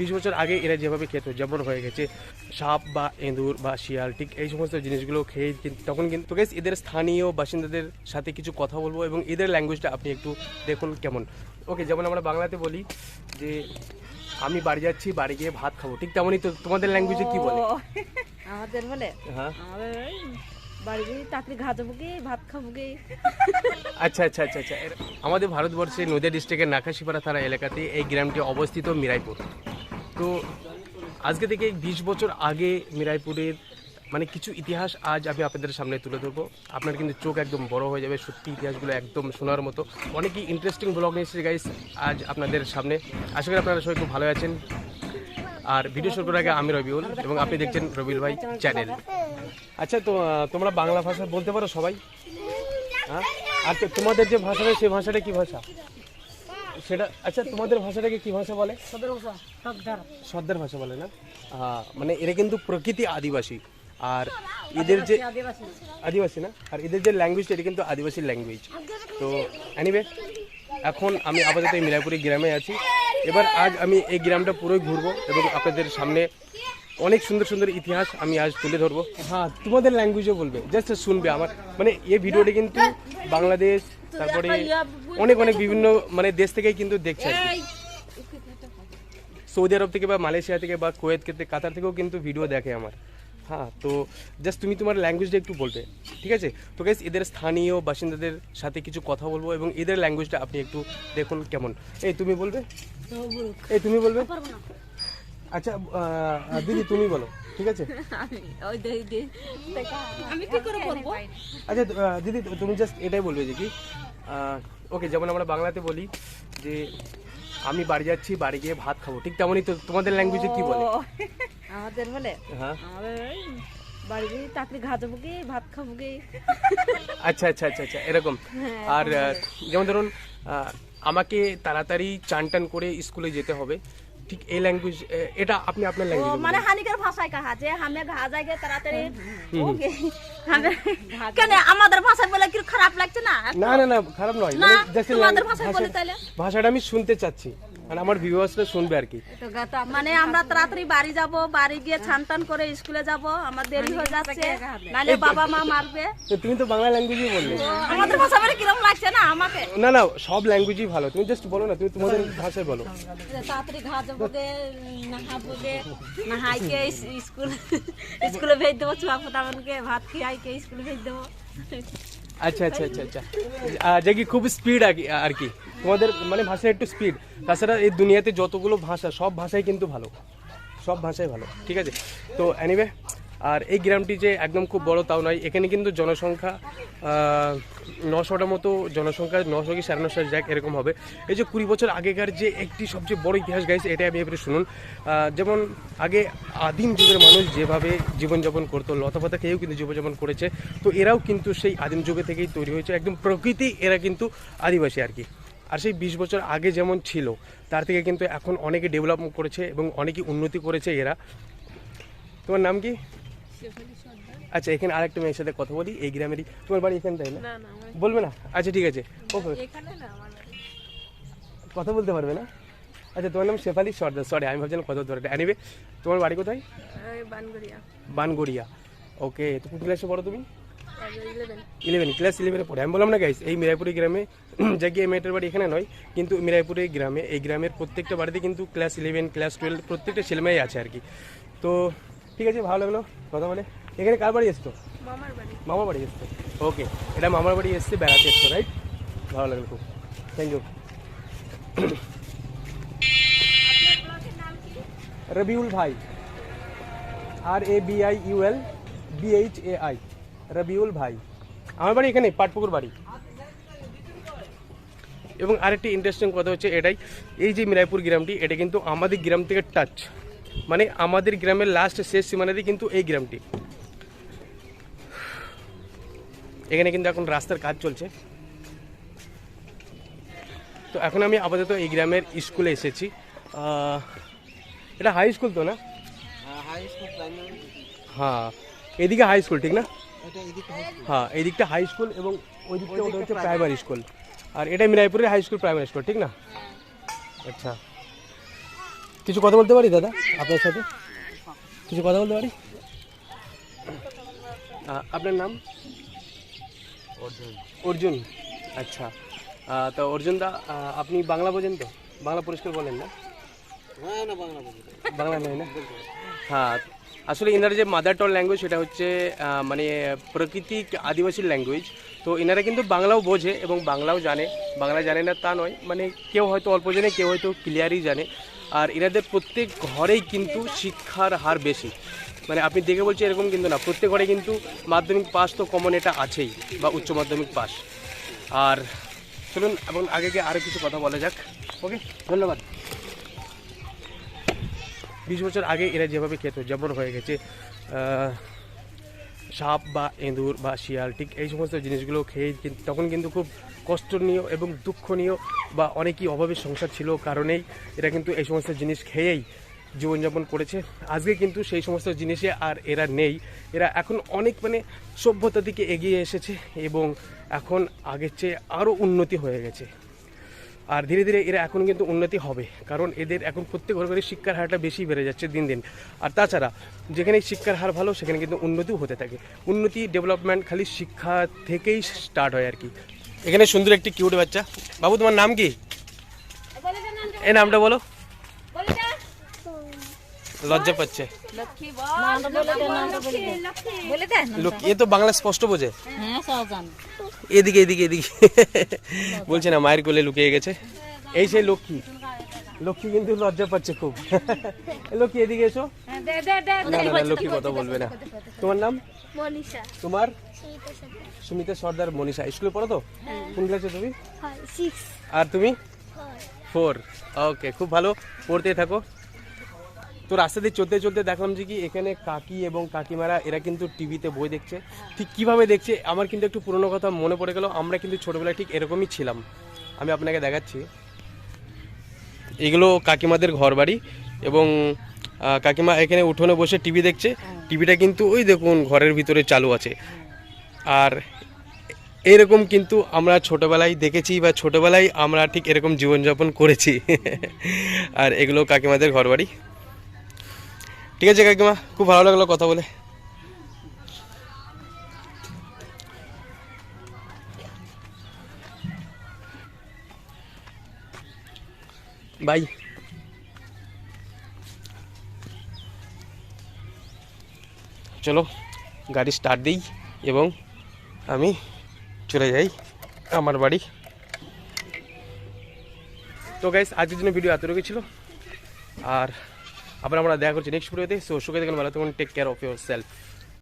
বিশ বছর আগে এরা যেভাবে খেত যেমন হয়ে গেছে সাপ বা এঁদুর বা শিয়াল ঠিক এই সমস্ত জিনিসগুলো খেয়ে কিন্তু তখন কিন্তু গেস এদের স্থানীয় বাসিন্দাদের সাথে কিছু কথা বলব এবং এদের ল্যাঙ্গুয়েজটা আপনি একটু দেখুন কেমন। ওকে যেমন আমরা বাংলাতে বলি যে আমি বাড়ি যাচ্ছি বাড়ি গিয়ে ভাত খাব ঠিক তেমনই তো তোমাদের ল্যাঙ্গুয়েজে কি বলে? আমাদের বলে হ্যাঁ। বাড়ি গিয়ে চাকরি ঘাজাবো কি ভাত খাব কি আচ্ছা আচ্ছা আচ্ছা আচ্ছা আমাদের ভারতবর্ষে নদিয়া ডিস্ট্রিক্টের নাকাশিপাড়া থানা এলাকাতে এই গ্রামটি অবস্থিত মিরাইপুর। তো আজকে থেকে বিশ বছর আগে মিরাইপুরের মানে কিছু ইতিহাস আজ আমি আপনাদের সামনে তুলে ধরবো। আপনার কিন্তু চোখ একদম বড় হয়ে যাবে, সত্যি ইতিহাসগুলো একদম শোনার মতো। অনেকই ইন্টারেস্টিং ব্লগ নিয়ে এসেছে গাইস আজ আপনাদের সামনে। আশা করি আপনারা সবাই খুব ভালো আছেন। আর ভিডিও শুরু করার আগে আমি রবিউল, এবং আপনি দেখছেন রবিউল ভাই চ্যানেল আচ্ছা তো তোমরা বাংলা ভাষা বলতে পারো সবাই? হ্যাঁ? আর তোমাদের যে ভাষাটা সেই ভাষাটা কি ভাষা? সেটা আচ্ছা তোমাদের ভাষাটাকে কি ভাষা বলে? সর্দার। ভাষা বলে না? মানে এরা কিন্তু প্রকৃতি আদিবাসী। আর এদের যে আদিবাসী। না? আর এদের যে ল্যাঙ্গুয়েজ এটা কিন্তু আদিবাসী ল্যাঙ্গুয়েজ তো অ্যানিওয়ে এখন আমি আপাতত এই মিরাপুরি গ্রামে আছি। এবার আজ আমি এই গ্রামটা পুরোই ঘুরবো এবং আপনাদের সামনে অনেক সুন্দর সুন্দর ইতিহাস আমি আজ তুলে ধরবো। হ্যাঁ তোমাদের ল্যাঙ্গুয়েজও বলবে। জাস্ট শুনবে আমার। মানে এই ভিডিওটি কিন্তু বাংলাদেশ তারপরে অনেক অনেক বিভিন্ন মানে দেশ থেকেই কিন্তু দেখছে সৌদি আরব থেকে বা মালয়েশিয়া থেকে বা কোয়েত থেকে কাতার থেকেও কিন্তু ভিডিও দেখে আমার। হ্যাঁ তো জাস্ট তুমি তোমার ল্যাঙ্গুয়েজটা একটু বলবে ঠিক আছে? তো গাইস এদের স্থানীয় বাসিন্দাদের সাথে কিছু কথা বলব এবং এদের ল্যাঙ্গুয়েজটা আপনি একটু দেখুন কেমন। এই তুমি বলবে? এই তুমি বলবে? আচ্ছা দিদি তুমি বলো। ঠিক আছে? আমি কি করে বলব? আচ্ছা দিদি তুমি জাস্ট এটাই বলবে যে কি ওকে যেমন আমরা বাংলাতে বলি যে আমি বাড়ি যাচ্ছি বাড়ি গিয়ে ভাত খাব। ঠিক তেমনই তো তোমাদের ল্যাঙ্গুয়েজে কি বলে? আমাদের বলে হ্যাঁ। বাড়ি গিয়ে চাকরি ঘাজাবো কি ভাত খাব কি আচ্ছা আচ্ছা আচ্ছা আচ্ছা এরকম। আর যেমন ধরুন আমাকে তাড়াতাড়ি চান টান করে স্কুলে যেতে হবে। ঠিক এই ল্যাঙ্গুয়েজ এটা আপনি আপনার ল্যাঙ্গুয়েজ মানে হানিকার ভাষায় কাহা যে হামে ঘা যাইগে তাড়াতাড়ি। ওকে। হামে কেন আমাদের ভাষায় বলে কি খারাপ লাগছে না? না না না খারাপ নয়। মানে ভাষায় বলে তাহলে? ভাষাটা আমি শুনতে চাচ্ছি। মানে আমার ভিউয়ার্সরা শুনবে আর কি। মানে আমরা তাড়াতাড়ি বাড়ি যাব বাড়ি গিয়ে ছান টান করে স্কুলে যাব। আমার দেরি হয়ে যাচ্ছে। নালে বাবা মা মারবে। তো তুমি তো বাংলা ল্যাঙ্গুয়েজই বললে। আমাদের ভাষা মানে কীরকম লাগছে না? আমাকে। না না সব ল্যাঙ্গুয়েজই ভালো। তুমি জাস্ট বলো না তুমি তোমাদের ভাষায় বলো। তাড়াতাড়ি ঘা যাব গে নাহাবো গে নাহাইকে স্কুল স্কুলে ভেজ দেবো চুয়া ফোটাকে ভাত খাইকে স্কুলে ভেজ দেবো। আচ্ছা আচ্ছা আচ্ছা আচ্ছা। যে কি খুব স্পিড আর আর কি। তোমাদের মানে ভাষা একটু স্পিড তাছাড়া এই দুনিয়াতে যতগুলো ভাষা সব ভাষাই কিন্তু ভালো। সব ভাষাই ভালো ঠিক আছে? তো অ্যানিওয়ে আর এই গ্রামটি যে একদম খুব বড় তাও নয় এখানে কিন্তু জনসংখ্যা আহ, নশোটা মতো জনসংখ্যা নশো কি সাড়ে নশো জ্যাক এরকম হবে। এই যে কুড়ি বছর আগেকার যে একটি সবচেয়ে বড় ইতিহাস গাইছে এটাই আমি এবারে শুনুন। যেমন আগে আদিম যুগের মানুষ যেভাবে জীবনযাপন করতো লতাপাতা খেয়েও কিন্তু জীবনযাপন করেছে তো এরাও কিন্তু সেই আদিম যুগে থেকেই তৈরি হয়েছে। একদম প্রকৃতি এরা কিন্তু আদিবাসী আর কি। আর সেই বিশ বছর আগে যেমন ছিল তার থেকে কিন্তু এখন অনেকে ডেভেলপ করেছে এবং অনেকে উন্নতি করেছে এরা। তোমার নাম কি? আচ্ছা এখানে আরেকটা মেয়ের সাথে কথা বলি এই গ্রামেরই। তোমার বাড়ি এখানে তাই না বলবে না? আচ্ছা ঠিক আছে। ওকে কথা বলতে পারবে না? আচ্ছা তোমার নাম শেফালি সর্দার। সরি আমি ভাবছিলাম কথা ধরে অ্যানিবে তোমার বাড়ি কোথায়? বানগড়িয়া। বানগড়িয়া। ওকে তো ক্লাসে পড়ো তুমি? ইলেভেন ক্লাস ইলেভেনে পড়ে। আমি বললাম না গাইস এই মিরাইপুরি গ্রামে যা গিয়ে মেয়েটার বাড়ি এখানে নয় কিন্তু মিরাইপুরি গ্রামে এই গ্রামের প্রত্যেকটা বাড়িতে কিন্তু ক্লাস ইলেভেন ক্লাস টুয়েলভ প্রত্যেকটা ছেলেমেয়ে আছে আর কি। তো ঠিক আছে ভালো লাগল কথা বলে। এখানে কার বাড়ি এসছো? মামার বাড়ি। এসছো। ওকে এটা মামার বাড়ি এসছে বেড়াতে এসছো রাইট ভালো লাগল খুব। থ্যাংক ইউ রবিউল ভাই আর A B I U L B H A I Rabiul ভাই। আমার বাড়ি এখানে পাটপুকুর বাড়ি। এবং আরেকটি ইন্টারেস্টিং কথা হচ্ছে এটাই এই যে মিরাইপুর গ্রামটি এটা কিন্তু আমাদের গ্রাম থেকে টাচ মানে আমাদের গ্রামের লাস্ট শেষ সীমানাতে কিন্তু এই গ্রামটি। এখানে কিন্তু এখন রাস্তার কাজ চলছে। তো এখন আমি আপাতত এই গ্রামের স্কুলে এসেছি। এটা হাই স্কুল তো না? হাই হ্যাঁ এদিকে হাই স্কুল ঠিক না? হ্যাঁ এই দিকটা হাই স্কুল এবং ওই দিকটা ওটা হচ্ছে প্রাইমারি স্কুল আর এটা মিরাইপুরের হাই স্কুল প্রাইমারি স্কুল ঠিক না? আচ্ছা। কিছু কথা বলতে পারি দাদা আপনার সাথে? কিছু কথা বলতে পারি? আপনার নাম? অর্জুন। অর্জুন আচ্ছা তো অর্জুন দা আপনি বাংলা বোঝেন তো? বাংলা পরিষ্কার বলেন না? হ্যাঁ না বাংলা বাংলা নয় না? হ্যাঁ আসলে এনার যে মাদার টং ল্যাঙ্গুয়েজ সেটা হচ্ছে মানে প্রাকৃতিক আদিবাসী ল্যাঙ্গুয়েজ তো এনারা কিন্তু বাংলাও বোঝে এবং বাংলাও জানে। বাংলা জানে না তা নয় মানে কেউ হয়তো অল্প জানে, কেউ হয়তো ক্লিয়ারই জানে। আর এনাদের প্রত্যেক ঘরেই কিন্তু শিক্ষার হার বেশি। মানে আপনি দেখে বলছেন এরকম কিন্তু না, প্রত্যেক ঘরে কিন্তু মাধ্যমিক পাস তো কমন এটা আছেই, বা উচ্চ মাধ্যমিক পাস। আর চলুন, এবং আগে আরও কিছু কথা বলা যাক। ওকে ধন্যবাদ। বিশ বছর আগে এরা যেভাবে খেত, যেমন হয়ে গেছে সাপ বা এঁদুর বা শিয়াল, ঠিক এই সমস্ত জিনিসগুলো খেয়ে তখন কিন্তু খুব কষ্টনীয় এবং দুঃখনীয় বা অনেকই অভাবের সংসার ছিল কারণেই এরা কিন্তু এই সমস্ত জিনিস খেয়েই জীবনযাপন করেছে। আজকে কিন্তু সেই সমস্ত জিনিসে আর এরা নেই। এরা এখন অনেক মানে সভ্যতার দিকে এগিয়ে এসেছে এবং এখন আগের চেয়ে আরও উন্নতি হয়ে গেছে। আর ধীরে ধীরে এরা এখন কিন্তু উন্নতি হবে কারণ এদের এখন প্রত্যেক ঘরে ঘরে শিক্ষার হারটা বেশি বেড়ে যাচ্ছে দিন দিন। আর তাছাড়া যেখানে শিক্ষার হার ভালো সেখানে কিন্তু উন্নতিও হতে থাকে। উন্নতি ডেভেলপমেন্ট খালি শিক্ষা থেকেই স্টার্ট হয় আর কি। এখানে সুন্দর একটি কিউট বাচ্চা। বাবু তোমার নাম কি? এই নামটা বলো। লজ্জা পাচ্ছে। লোক এ তো বাংলা স্পষ্ট বোঝে। হ্যাঁ এদিকে এদিকে এদিকে। বলছে না মায়ের কোলে লুকিয়ে গেছে। এই সেই লক্ষ্মী। লক্ষ্মী কিন্তু লজ্জা পাচ্ছে খুব। লক্ষ্মী এদিকে এসো। লক্ষ্মী কথা বলবে না। তোমার নাম? তোমার? সুমিতা সর্দার। মনীষা। স্কুলে পড়ো তো? কোন ক্লাসে তুমি? আর তুমি? ফোর ওকে খুব ভালো। পড়তে থাকো। তো রাস্তা দিয়ে চলতে চলতে দেখলাম যে কি এখানে কাকি এবং কাকিমারা, এরা কিন্তু টিভিতে বই দেখছে। ঠিক কীভাবে দেখছে, আমার কিন্তু একটু পুরনো কথা মনে পড়ে গেল, আমরা কিন্তু ছোটবেলায় ঠিক এরকমই ছিলাম। আমি আপনাকে দেখাচ্ছি। এগুলো কাকিমাদের ঘর বাড়ি এবং কাকিমা এখানে উঠোনে বসে টিভি দেখছে। টিভিটা কিন্তু ওই দেখুন ঘরের ভিতরে চালু আছে। আর এরকম কিন্তু আমরা ছোটবেলায় দেখেছি বা ছোটবেলায় আমরা ঠিক এরকম জীবনযাপন করেছি। আর এগুলো কাকিমাদের ঘর বাড়ি ঠিক আছে কাকিমা, খুব ভালো লাগল কথা বলে। বাই চলো, গাড়ি স্টার্ট দিই এবং আমি চলে যাই আমার বাড়ি। তো গাইস আজকের জন্য ভিডিও এতটুকু ছিল। আর আবার আমরা দেখা করছি নেক্সট ভিডিওতে সো সুখে দেখলাম ভালো তখন take care of your self